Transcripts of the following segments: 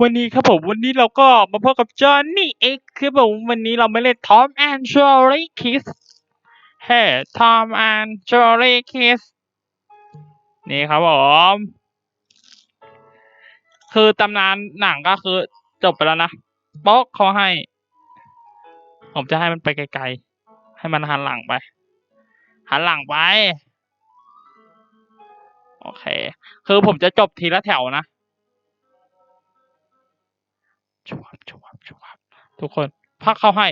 วันนี้ครับผมวันนี้เราก็มาพบกับจอห์นนี่เอ็กคือผมวันนี้เราไม่เล่นทอมแอนด์จอรี่คิสเฮ้ทอมแอนด์จอรี่คิสนี่ครับผมคือตำนานหนังก็คือจบไปแล้วนะป๊กเขาให้ ผมจะให้มันไปไกลๆ ให้มันหันหลังไป หันหลังไป โอเค คือผมจะจบทีละแถวนะ ชวบชวบชวบทุกคนพักเข้าให้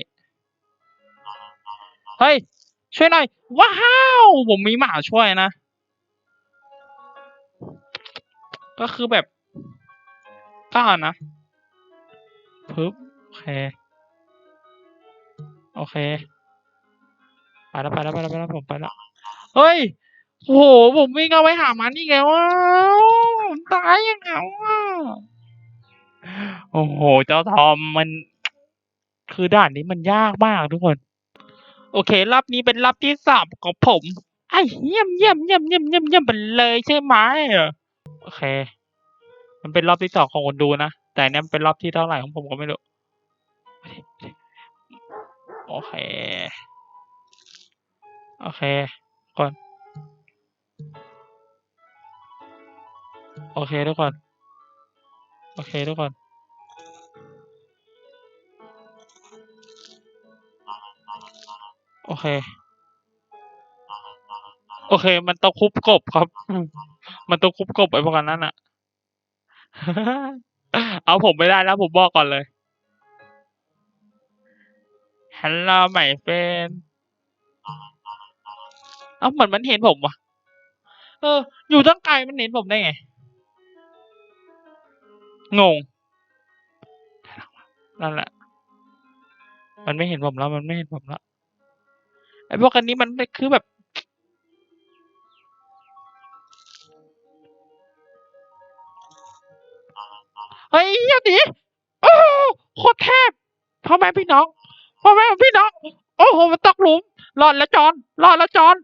เฮ้ย ช่วยหน่อย ว้าว ผมมีหมาช่วยนะ ก็คือแบบกล้านะปึ๊บโอเค โอเค ไปแล้วไปแล้วไปแล้วไปแล้วผมไปแล้ว เฮ้ยโอ้โหผมวิ่งเอาไปหามันนี่ไงวะผมตายยังไงวะ โอ้โห เจ้าทอมมัน คือด่านนี้มันยากมากทุกคน โอเครอบนี้เป็นรอบที่สามของผมไอ้เยี่ยมเยี่ยมเยี่ยมเยี่ยมเยี่ยมเยี่ยมไปเลยใช่ไหมโอเค มันเป็นรอบที่สองของคนดูนะ แต่เนี้ยเป็นรอบที่เท่าไหร่ของผมก็ไม่รู้ โอเค โอเคก่อนโอเคทุกคน โอเคทุกคน โอเค โอเค มันต้องคุบกบครับ มันต้องคุบกบไอ้พวกนั้นน่ะเอาผมไม่ได้แล้วผมบอกก่อนเลยฮัลโหลใหม่เฟนเอ้าเหมือนมันเห็นผมว่ะเออ อยู่ตั้งไกลมันเห็นผมได้ไง งง นั่นแหละ มันไม่เห็นผมแล้ว มันไม่เห็นผมแล้วไอ้พวกอันนี้มันคือแบบเฮ้ยอย่าหนีโอ้โหโคตรเทพพ่อแม่พี่น้องพ่อแม่พี่น้อง โอ้โหมันตกหลุมรอดแล้วจอนรอดแล้วจอน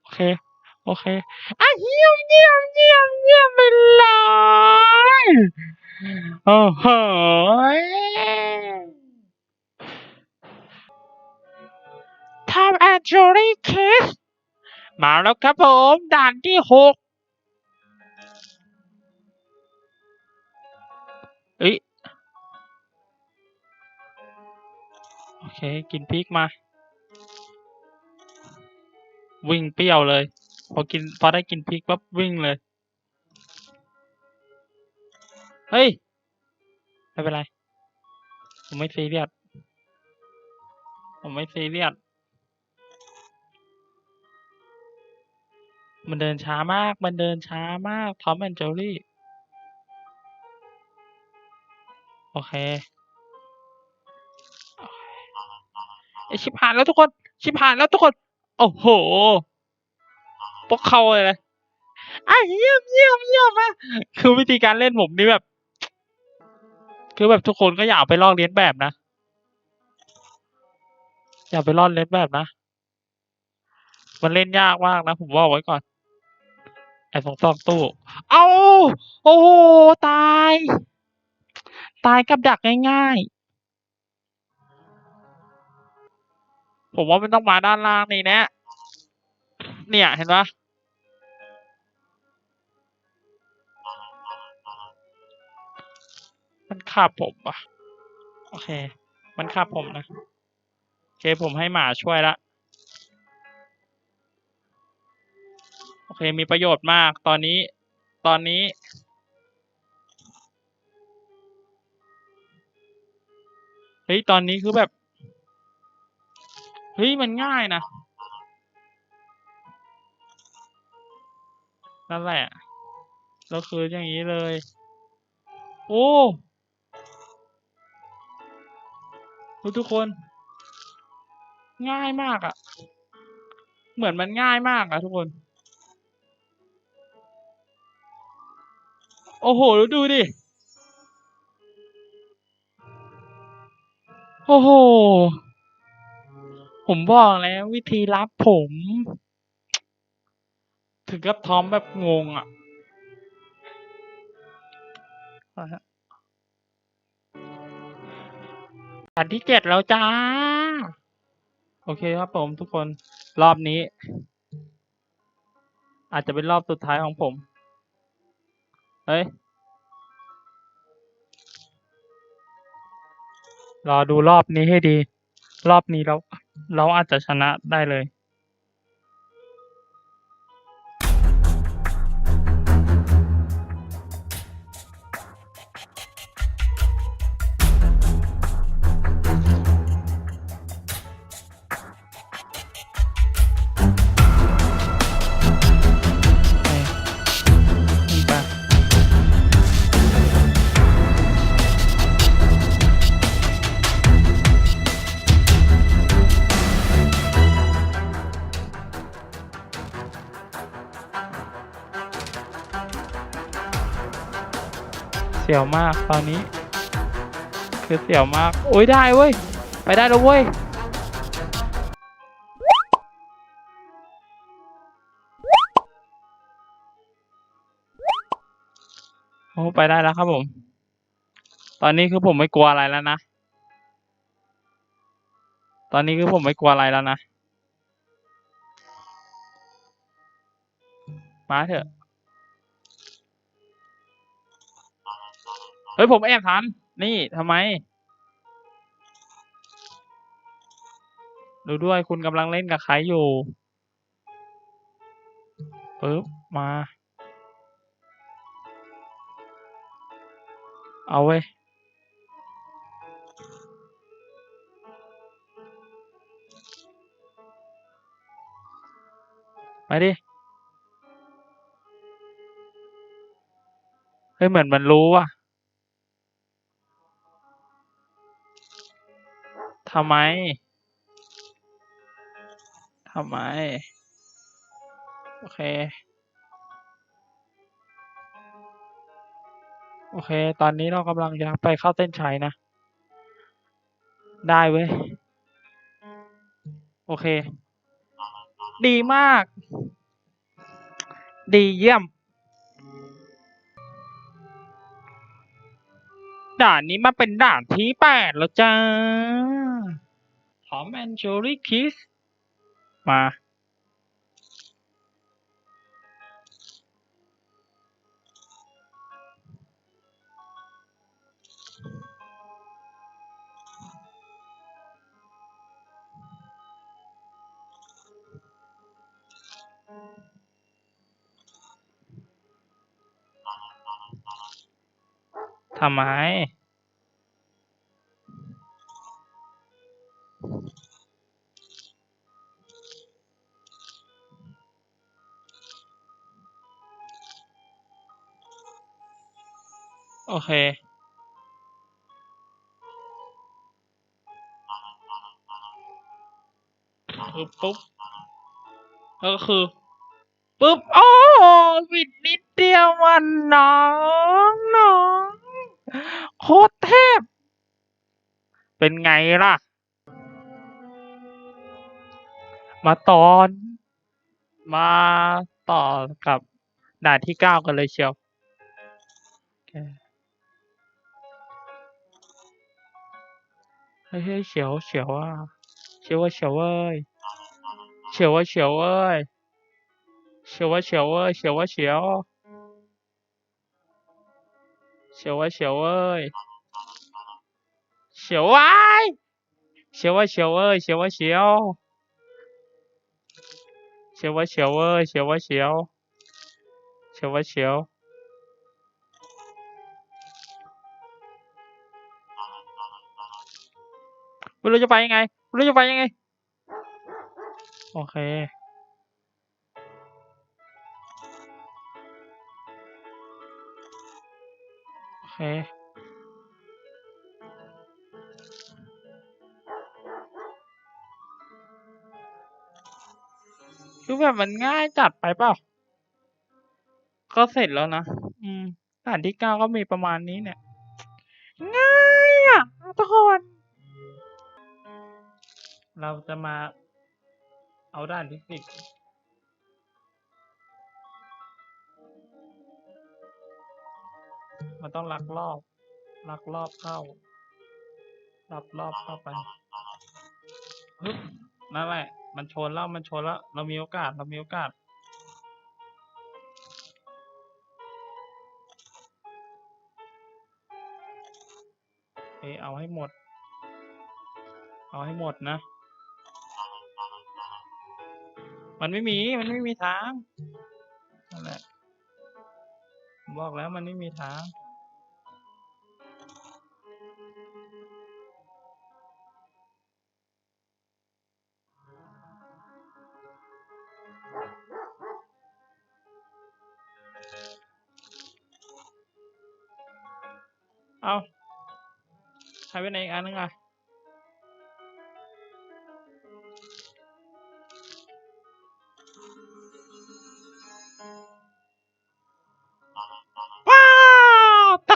โอเค อเคอะเยี่ยมเยี่ยมเยี่ยมเยี่ยมไปเลยโอ้โหทำแอนจอรี่คิสมาแล้วครับผม ด่านที่หกเอ้ยโอเค กินพริกมา วิ่งเปรี้ยวเลย พอกินพอได้กินพริกปั๊บวิ่งเลย เฮ้ย ไม่เป็นไร ผมไม่ซีเรียสผมไม่ซีเรียสมันเดินช้ามาก มันเดินช้ามาก ทอมแอนเจอรี่ โอเค ไอชิบหายแล้วทุกคน ชิบหายแล้วทุกคน โอ้โห พวกเขาเลยนะไอ้เยี่ยมเยี่ยมเยี่ยมอะคือวิธีการเล่นผมนี่แบบ คือแบบทุกคนก็อยากไปลอกเลียนแบบนะอย่าไปลอกเลียนแบบนะ มันเล่นยากมากนะ ผมบอกไว้ก่อน ไอ้สองซอกตู้ เอาโอ้โหตาย ตายกับดักง่ายๆ ผมว่ามันต้องมาด้านล่างนี่แนะเนี่ยเห็นปะ มันขับผมปะโอเค มันขับผมนะ โอเคผมให้หมาช่วยละ โอเคมีประโยชน์มาก ตอนนี้ ตอนนี้ เฮ้ย ตอนนี้คือแบบ เฮ้ย มันง่ายนะ นั่นแหละแล้วคืออย่างนี้เลย โอ้ ดูทุกคน ง่ายมากอะ่ะ เหมือนมันง่ายมากอะ่ะ ทุกคน โอ้โหดูดิ โอ้โห ผมบอกแล้ววิธีรับผม ถึงกับทอมแบบงงอะอยฮะ อันที่เจ็ดแล้วจ้า โอเคครับผมทุกคนรอบนี้ อาจจะเป็นรอบสุดท้ายของผม เฮ้ย รอดูรอบนี้ให้ดี รอบนี้เรา เราอาจจะชนะได้เลย สียวมากตอนนี้ คือเสียวมาก โอ้ยได้เว้ย ไปได้แล้วเว้ยโอ้ไปได้แล้วครับผม ตอนนี้คือผมไม่กลัวอะไรแล้วนะ ตอนนี้คือผมไม่กลัวอะไรแล้วนะ มาเถอะ เฮ้ยผมแอบทัน นี่ทำไม ดูด้วยคุณกำลังเล่นกับใครอยู่ปึ๊บมา เอาเว้ยไปดิ เฮ้ย เหมือนมันรู้ว่ะ ทำไม ทำไม โอเค โอเค ตอนนี้เรากำลังจะไปเข้าเส้นชัยนะ ได้เว้ย โอเค ดีมาก ดีเยี่ยม ด่านนี้มาเป็นด่านที่แปดแล้วจ้าทอมแอนโจลี่คิส มา ทำไม โอเคคือปุ๊บก็คือปุ๊บ โอ้วิดนิดเดียววันน้องน้อง โคตรเทพ เป็นไงล่ะ มาตอน มาต่อกับด่านที่เก้ากันเลยเชียวโอเคเฮ้ยเฮ้ยเฉียวเฉียวอะเฉียวว่าเฉียวเว้ยเฉียวว่าเฉียวเว้ยเฉียวว่าเฉียวเว้ยเฉียวว่าเฉียวเฉียวว่าเฉียวเว้ยเฉียวว้ายเฉียว ว่าเฉียวเว้ยเฉียวว่าเฉียวเฉียวว่าเฉียวเว้ย คือแบบมันง่ายจัดไปเปล่า ก็เสร็จแล้วนะ อืมด่านที่เก้าก็มีประมาณนี้เนี่ย ง่ายอะทุกคน เราจะมาเอาด้านที่สิบ มันต้องลักรอบลักรอบเข้าลักรอบเข้าไปฮึบนั่นแหละ มันชนแล้วมันชนแล้ว เรามีโอกาส เรามีโอกาส เอเอาให้หมด เอาให้หมดนะ มันไม่มี มันไม่มีทาง นั่นแหละ ผมบอกแล้วมันไม่มีทางเอาใช้ไปไหนอีกอันนึงอะ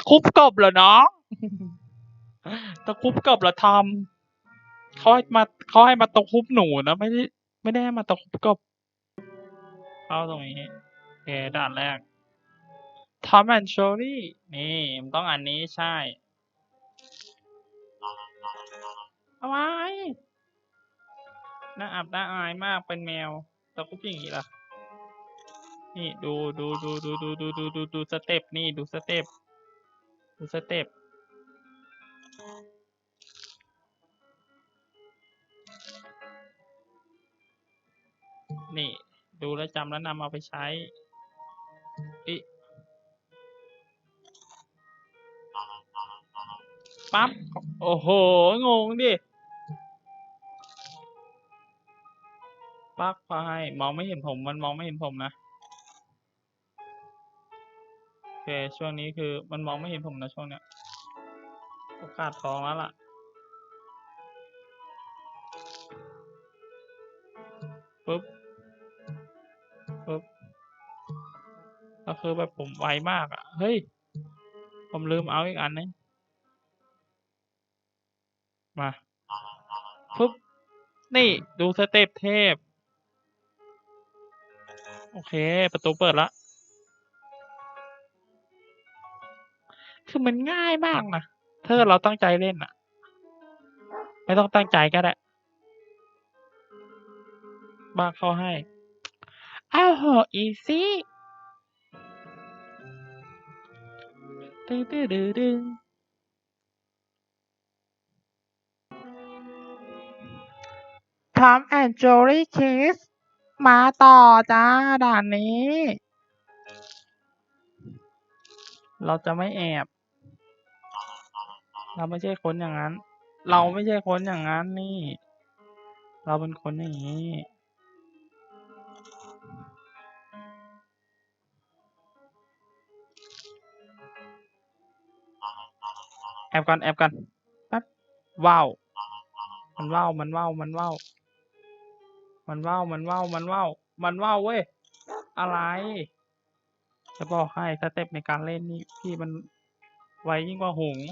คุบกบเหรอน้องตะคุบกบเหรอทอมเขาให้มาเขาให้มาตะคุบหนูนะไม่ได้ไม่ได้มาตะคุบกบเข้าตรงนี้โอเคด่านแรกทอมแอนด์โชลี่นี่มันต้องอันนี้ใช่อะไรน่าอับน่าอายมากเป็นแมวตะคุบอย่างนี้ล่ะนี่ดูดูดูดูดูดูดูดูดูสเต็ปนี่ดูสเต็ป ดูสเต็ปนี่ ดูแลจำแล้วนำเอาไปใช้อิปั๊บ โอ้โห งงดิปั๊กไปมองไม่เห็นผม มันมองไม่เห็นผมนะ เค ช่วงนี้คือมันมองไม่เห็นผมนะช่วงเนี้ยโอกาสทองแล้วล่ะปึ๊บปึ๊บ ก็คือแบบผมไวมากอะ เฮ้ย ผมลืมเอาอีกอันนึงมาปึ๊บ นี่ดูสเต็ปเทพ โอเค ประตูเปิดละ คือมันง่ายมากนะถ้าเราตั้งใจเล่นอะไม่ต้องตั้งใจก็ได้บ้าเข้าให้อ้าวโหอีซี่ตื้อตื้อดื้อดึงทอมแอนด์โจลี่คิสมาต่อจ้าด่านนี้ เราจะไม่แอบ เราไม่ใช่คนอย่างนั้น เราไม่ใช่คนอย่างนั้นนี่ เราเป็นคนอย่างนี้แอบกันแอบกันแป๊บว้าวมันว้าวมันว้าวมันว้าวมันว้าวมันว้าวมันว้าวมันว้าวเว้ยอะไรจะบอกให้สเต็ปในการเล่นนี่พี่มันไวยิ่งกว่าหงส์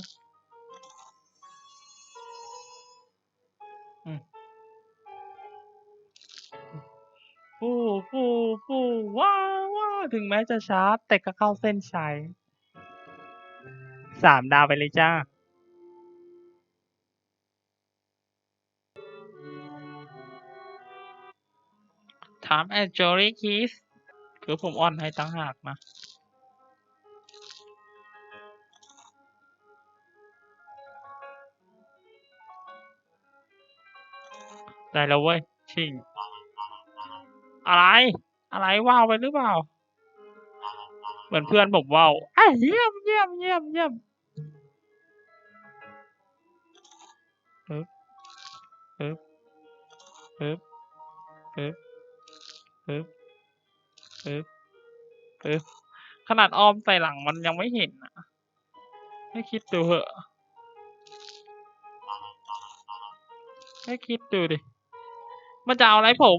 ฟูฟูฟูว้าว้าวถึงแม้จะช้าแต่ก็เข้าเส้นชัยสามดาวไปเลยจ้า ถามแอนจอรี่คิสคือผมอ่อนให้ตั้งหากนะ ได้แล้วเว้ย ชิง อะไร อะไรว้าวไปหรือเปล่า เหมือนเพื่อนผมว้าวอะเยี่ยมเยี่ยมเยี่ยมเยี่ยมปึ๊บปึ๊บปึ๊บปึ๊บปึ๊บปึ๊บปึ๊บขนาดออมใส่หลังมันยังไม่เห็นอะให้คิดดูเหอะให้คิดดูดิ มันจะเอาอะไรผม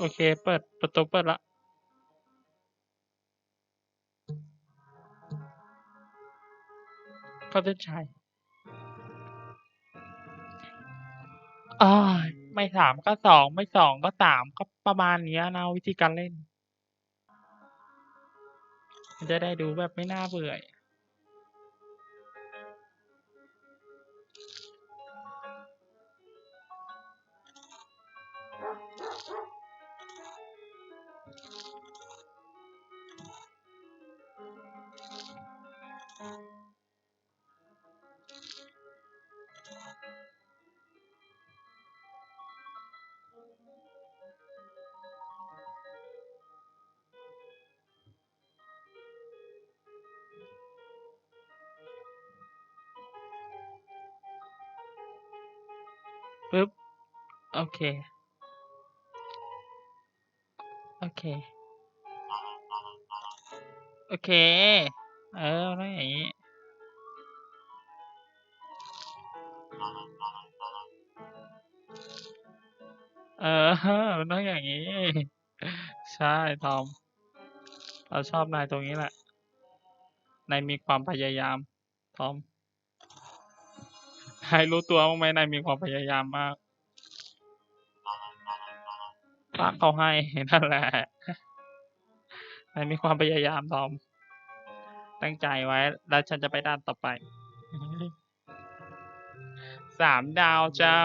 โอเค เปิด ประตูเปิดละก็เส้นชัย อ้ายไม่สามก็สองไม่สองก็สามก็ประมาณเนี้ยนะวิธีการเล่น มันจะได้ดูแบบไม่น่าเบื่อ โอเค โอเค โอเค เออมันต้องอย่างงี้ เออมันต้องอย่างงี้ ใช่ ทอม เราชอบนายตรงนี้แหละ นายมีความพยายาม ทอม นายรู้ตัวบ้างไหมนายมีความพยายามมาก พระเขาให้นั่นแหละนายมีความพยายามทอม ตั้งใจไว้ แล้วฉันจะไปด้านต่อไป สามดาวจ้า